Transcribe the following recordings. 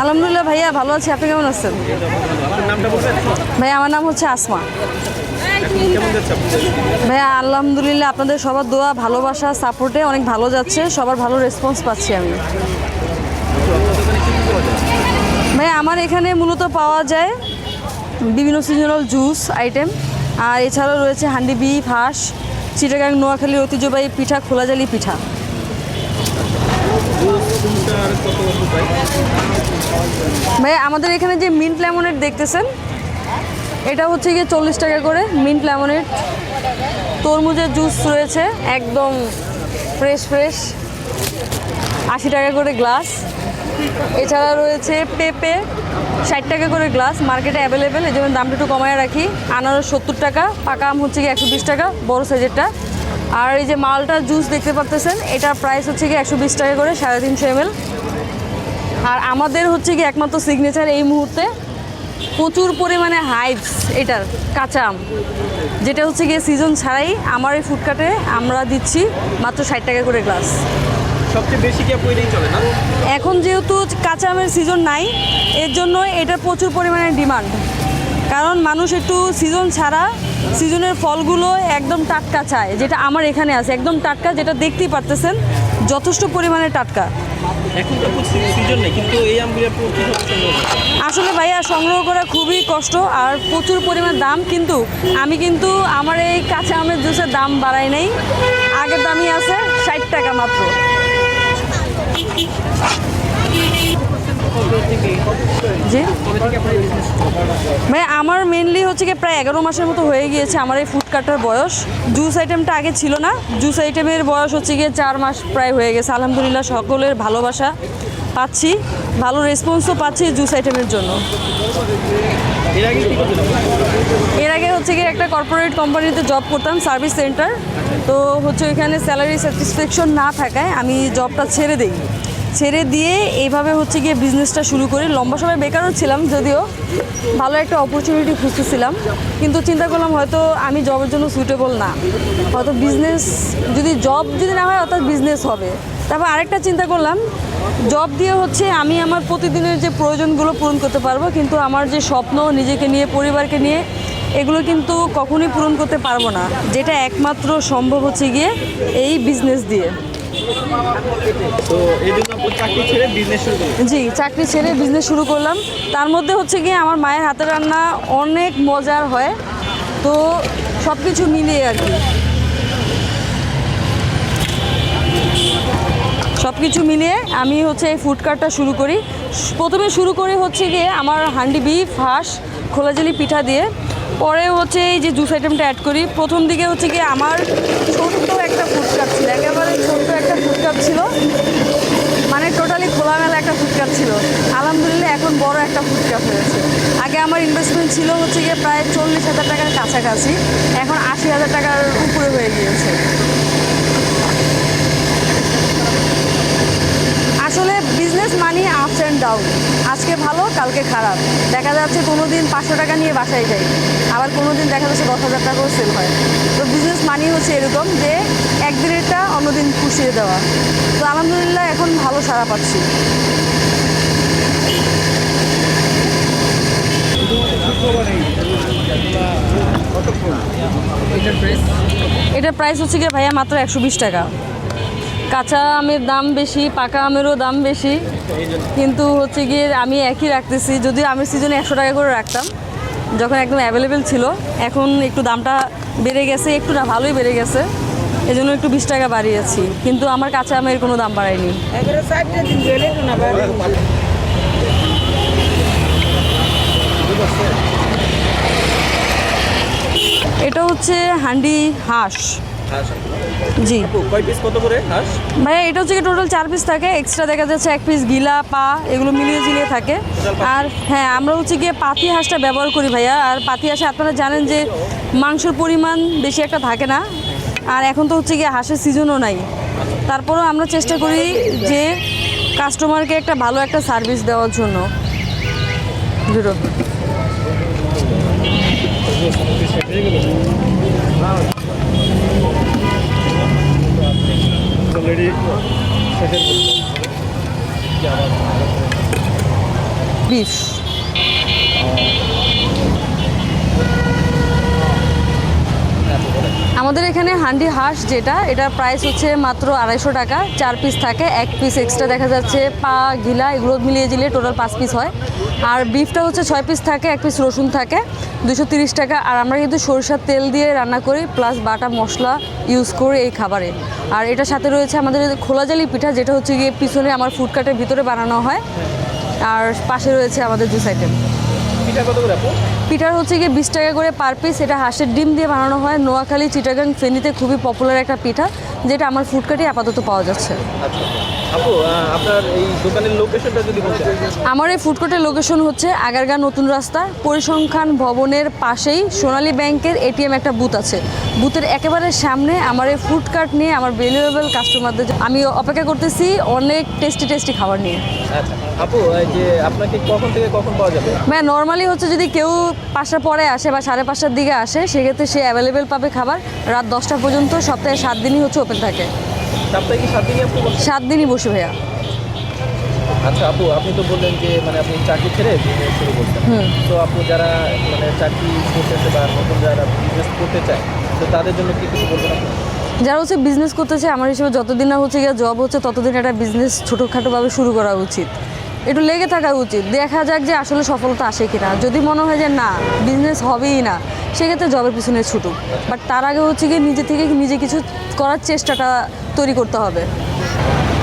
আলহামদুলিল্লাহ ভাইয়া, ভালো আছি। আপনি কেমন আছেন? ভাইয়া, আমার নাম হচ্ছে আসমা। ভাইয়া, আলহামদুলিল্লাহ আপনাদের সবার দোয়া, ভালোবাসা, সাপোর্টে অনেক ভালো যাচ্ছে। সবার ভালো রেসপন্স পাচ্ছি আমি। ভাইয়া, আমার এখানে মূলত পাওয়া যায় বিভিন্ন সিজনাল জুস আইটেম আর এছাড়াও রয়েছে হান্ডি, বিফ, হাঁস, চিটাগাং নোয়াখালীর ঐতিহ্যবাহী পিঠা, খোলাজালি পিঠা। ভাইয়া, আমাদের এখানে যে মিন্ট লেমনেড দেখতেছেন, এটা হচ্ছে গিয়ে চল্লিশ টাকা করে মিন্ট লেমনেড। তরমুজের জুস রয়েছে, একদম ফ্রেশ ফ্রেশ, আশি টাকা করে গ্লাস। এছাড়া রয়েছে পেঁপে, ষাট টাকা করে গ্লাস, মার্কেটে অ্যাভেলেবেল, এই জন্য দামটা একটু কমায় রাখি। আনারস সত্তর টাকা, পাকা আম হচ্ছে গিয়ে একশো বিশ টাকা, বড় সাইজেরটা। আর এই যে মালটার জুস দেখতে পাচ্তেছেন এটার প্রাইস হচ্ছে গিয়ে একশো বিশ টাকা করে সাড়ে তিনশো এমএল আর আমাদের হচ্ছে কি একমাত্র সিগনেচার এই মুহূর্তে। প্রচুর পরিমাণে হাইপস এটার কাঁচা আম। যেটা হচ্ছে গিয়ে সিজন ছাড়াই আমার এই ফুডকার্টে আমরা দিচ্ছি মাত্র ষাট টাকা করে গ্লাস সবচেয়ে বেশি কি চলে না? এখন যেহেতু কাঁচা আমের সিজন নাই এর জন্য এটা প্রচুর পরিমাণে ডিমান্ড কারণ মানুষ একটু সিজন ছাড়া সিজনের ফলগুলো একদম টাটকা চায় যেটা আমার এখানে আছে একদম টাটকা যেটা দেখতেই পারতেছেন যথেষ্ট পরিমাণে টাটকা? আসলে ভাইয়া সংগ্রহ করা খুবই কষ্ট আর প্রচুর পরিমাণ দাম কিন্তু আমি কিন্তু আমার এই কাঁচা আমের জুসের দাম বাড়াই নাই। আগের দামই আছে ষাট টাকা মাত্র। জি? আমার মেনলি হচ্ছে কি প্রায় এগারো মাসের মতো হয়ে গিয়েছে আমার এই ফুড কাটার বয়স। জুস আইটেমটা আগে ছিল না। জুস আইটেমের বয়স হচ্ছে গিয়ে চার মাস প্রায় হয়ে গেছে। আলহামদুলিল্লাহ সকলের ভালোবাসা পাচ্ছি। ভালো রেসপন্সও পাচ্ছি জুস আইটেমের জন্য? এর আগে হচ্ছে গিয়ে একটা কর্পোরেট কোম্পানিতে জব করতাম সার্ভিস সেন্টার তো হচ্ছে ওইখানে স্যালারি স্যাটিসফ্যাকশন না থাকায় আমি জবটা ছেড়ে দিই। ছেড়ে দিয়ে এইভাবে হচ্ছে গিয়ে বিজনেসটা শুরু করি। লম্বা সময় বেকারও ছিলাম যদিও, ভালো একটা অপরচুনিটি খুঁজতেছিলাম। কিন্তু চিন্তা করলাম হয়তো আমি জবের জন্য সুইটেবল না। হয়তো বিজনেস যদি জব যদি না হয় অর্থাৎ বিজনেস হবে। তারপর আরেকটা চিন্তা করলাম জব দিয়ে হচ্ছে আমি আমার প্রতিদিনের যে প্রয়োজনগুলো পূরণ করতে পারব, কিন্তু আমার যে স্বপ্ন নিজেকে নিয়ে, পরিবারকে নিয়ে, এগুলো কিন্তু কখনোই পূরণ করতে পারব না। যেটা একমাত্র সম্ভব হচ্ছে গিয়ে এই বিজনেস দিয়ে। জি, চাকরি ছেড়ে বিজনেস শুরু করলাম। তার মধ্যে হচ্ছে গিয়ে আমার মায়ের হাতের রান্না অনেক মজার হয়। তো সব কিছু মিলিয়ে আর কি। সব কিছু মিলিয়ে আমি হচ্ছে এই ফুড কার্টটা শুরু করি। প্রথমে শুরু করি হচ্ছে গিয়ে আমার হান্ডি বিফ, হাঁস, খোলাজালি পিঠা দিয়ে। পরে হচ্ছে এই যে জুস আইটেমটা অ্যাড করি। প্রথম দিকে হচ্ছে গিয়ে আমার ছোট্ট একটা ফুড কার্ট ছিল। একেবারে ছোট্ট ফুড কার্ট ছিল মানে টোটালি খোলামেলা একটা ফুডকাপ ছিল আলহামদুলিল্লাহ এখন বড় হয়েছে আগে আমার ইনভেস্টমেন্ট ছিল হচ্ছে গিয়ে প্রায় চল্লিশ হাজার টাকার কাছাকাছি। এখন আশি হাজার টাকার উপরে হয়ে গিয়েছে। আসলে business money ups and down আজকে ভালো, কালকে খারাপ। দেখা যাচ্ছে কোনো দিন পাঁচশো টাকা নিয়ে বাসায় যাই। আবার কোনো দিন দেখা যাচ্ছে দশ হাজার টাকাও সেল হয়। তো বিজনেস মানি হচ্ছে এরকম যে একদিনেরটা অন্যদিন পুষিয়ে দেওয়া। তো আলহামদুলিল্লাহ এখন ভালো সারা পাচ্ছি। এটার প্রাইস হচ্ছে গিয়ে ভাইয়া মাত্র একশো বিশ টাকা। কাঁচা আমের দাম বেশি, পাকা আমেরও দাম বেশি। কিন্তু হচ্ছে গিয়ে আমি একই রাখতেছি যদি আমের সিজনে একশো টাকা করে রাখতাম, যখন একদম অ্যাভেলেবেল ছিল। এখন একটু দামটা বেড়ে গেছে, একটু না, ভালোই বেড়ে গেছে। এজন্য একটু বিশ টাকা বাড়িয়েছি। কিন্তু আমার কাঁচা আমের কোনো দাম বাড়ায়নি এগারো ষাটটা দিন গেলে তো না বাড়ি এটা হচ্ছে হান্ডি হাঁস। জি। ভাইয়া এটা হচ্ছে টোটাল চার পিস থাকে। এক্সট্রা দেখা যাচ্ছে এক পিস গিলা পা এগুলো মিলিয়ে ঝিলিয়ে থাকে। আর হ্যাঁ আমরা হচ্ছে গিয়ে পাতি হাঁসটা ব্যবহার করি ভাইয়া। আর পাতি হাঁসে আপনারা জানেন যে মাংসর পরিমাণ বেশি একটা থাকে না। আর এখন তো হচ্ছে গিয়ে হাঁসের সিজনও নাই। তারপরেও আমরা চেষ্টা করি যে কাস্টমারকে একটা ভালো একটা সার্ভিস দেওয়ার জন্য। আমাদের এখানে হান্ডি হাঁস যেটা এটা প্রাইস হচ্ছে মাত্র আড়াইশো টাকা। চার পিস থাকে, এক পিস এক্সট্রা দেখা যাচ্ছে, পা ঘিলা এগুলো মিলিয়ে দিলে টোটাল পাঁচ পিস হয়। আর বিফটা হচ্ছে ছয় পিস থাকে, এক পিস রসুন থাকে। দুশো তিরিশ টাকা আর আমরা কিন্তু সরিষার তেল দিয়ে রান্না করি প্লাস বাটা মশলা ইউজ করি এই খাবারে। আর এটার সাথে রয়েছে আমাদের খোলাজালি পিঠা যেটা হচ্ছে গিয়ে পিছনে আমার ফুডকার্টের ভিতরে বানানো হয়। আর পাশে রয়েছে আমাদের জুস আইটেম পিঠার হচ্ছে গিয়ে বিশ টাকা করে পার পিস এটা হাঁসের ডিম দিয়ে বানানো হয়। নোয়াখালী চিটাগাং ফেনীতে খুবই পপুলার একটা পিঠা যেটা আমার ফুডকার্টে আপাতত পাওয়া যাচ্ছে। আচ্ছা। আপু আপনার এই দোকানের লোকেশনটা যদি বলতেন। আমার এই ফুডকোর্টের লোকেশন হচ্ছে আগারগাঁ নতুন রাস্তা পরিসংখ্যান ভবনের পাশেই সোনালী ব্যাংকের এটিএম একটা বুথ আছে। বুথের একেবারে সামনে আমার এই ফুড কার্ট নিয়ে আমার ভ্যালুয়েবল কাস্টমারদের আমি অপেক্ষা করতেছি অনেক টেস্টি টেস্টি খাবার নিয়ে। আচ্ছা আপু যে আপনাকে কখন থেকে কখন পাওয়া যাবে? ম্যাম নর্মালি হচ্ছে যদি কেউ পাঁচটা পরে আসে বা সাড়ে পাঁচটার দিকে আসে সেক্ষেত্রে সে অ্যাভেলেবেল পাবে খাবার। রাত দশটা পর্যন্ত সপ্তাহে সাত দিনই হচ্ছে ওপেন থাকে। সপ্তাহে কি সাত দিনই আপনি বসেন? সাত দিনই বসে ভাইয়া। আচ্ছা আপু আপনি তো বললেন যে মানে আপনি চাকরি ছেড়ে শুরু করছেন। তো আপু যারা মানে চাকরি করতেছে বা নতুন যারা বিজনেস করতে চায় তো তাদের জন্য কি কিছু বলবেন আপনি? যারা হচ্ছে বিজনেস করতে চায় আমার হিসেবে যতদিন না হচ্ছে গিয়ে জব হচ্ছে ততদিন একটা বিজনেস ছোটোখাটোভাবে শুরু করা উচিত। একটু লেগে থাকা উচিত। দেখা যাক যে আসলে সফলতা আসে কিনা। যদি মনে হয় যে না বিজনেস হবেই না, সেক্ষেত্রে জবের পিছনে ছুটুক। বাট তার আগে হচ্ছে গিয়ে নিজে থেকে নিজে কিছু করার চেষ্টাটা তৈরি করতে হবে।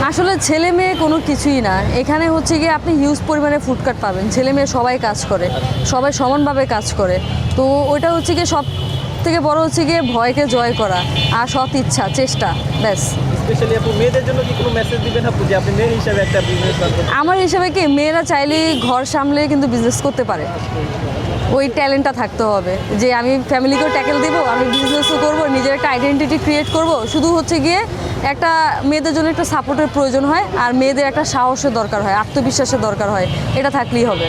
আসলে ছেলে মেয়ে কোনো কিছুই না। এখানে হচ্ছে গিয়ে আপনি হিউজ পরিমাণে ফুডকার্ট পাবেন। ছেলে মেয়ে সবাই কাজ করে, সবাই সমানভাবে কাজ করে। তো ওইটা হচ্ছে গিয়ে সব থেকে বড় হচ্ছে গিয়ে ভয়কে জয় করা আর সৎ ইচ্ছা চেষ্টা ব্যাস। স্পেশালি আপু মেয়েদের জন্য কি কোনো মেসেজ দিবেন যে আপনি মেয়ে হিসাবে একটা বিজনেস আমার হিসাবে কি মেয়েরা চাইলেই ঘর সামলে কিন্তু বিজনেস করতে পারে। ওই ট্যালেন্টটা থাকতে হবে। যে আমি ফ্যামিলিকেও ট্যাকেল দেবো আমি বিজনেসও করব নিজের একটা আইডেন্টিটি ক্রিয়েট করব শুধু হচ্ছে গিয়ে একটা মেয়েদের জন্য একটা সাপোর্টের প্রয়োজন হয় আর মেয়েদের একটা সাহসের দরকার হয় আত্মবিশ্বাসের দরকার হয় এটা থাকলেই হবে।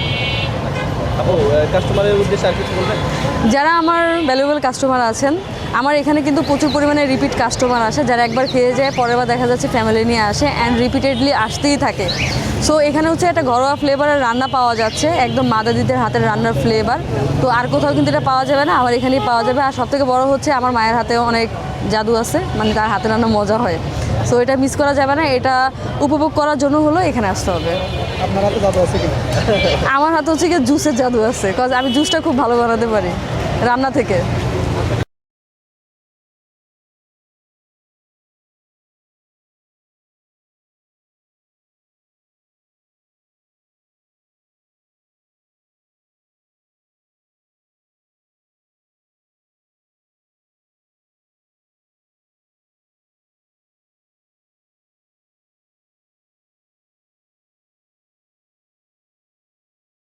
যারা আমার ভ্যালুয়েবল কাস্টমার আছেন, আমার এখানে কিন্তু প্রচুর পরিমাণে রিপিট কাস্টমার আসে। যারা একবার খেয়ে যায়, পরের বার দেখা যাচ্ছে ফ্যামিলি নিয়ে আসে অ্যান্ড রিপিটেডলি আসতেই থাকে। সো এখানে হচ্ছে একটা ঘরোয়া ফ্লেভারের রান্না পাওয়া যাচ্ছে, একদম মাদাদিদের হাতের রান্নার ফ্লেভার তো আর কোথাও কিন্তু এটা পাওয়া যাবে না আমার এখানেই পাওয়া যাবে। আর সবথেকে বড় হচ্ছে আমার মায়ের হাতেও অনেক জাদু আছে মানে তার হাতে রান্না মজা হয়। সো এটা মিস করা যাবে না, এটা উপভোগ করার জন্য হলো এখানে আসতে হবে। আপনার হাতে জাদু আছে আমার হাতে হচ্ছে কি জুসের জাদু আছে কজ আমি জুসটা খুব ভালো বানাতে পারি রান্না থেকে।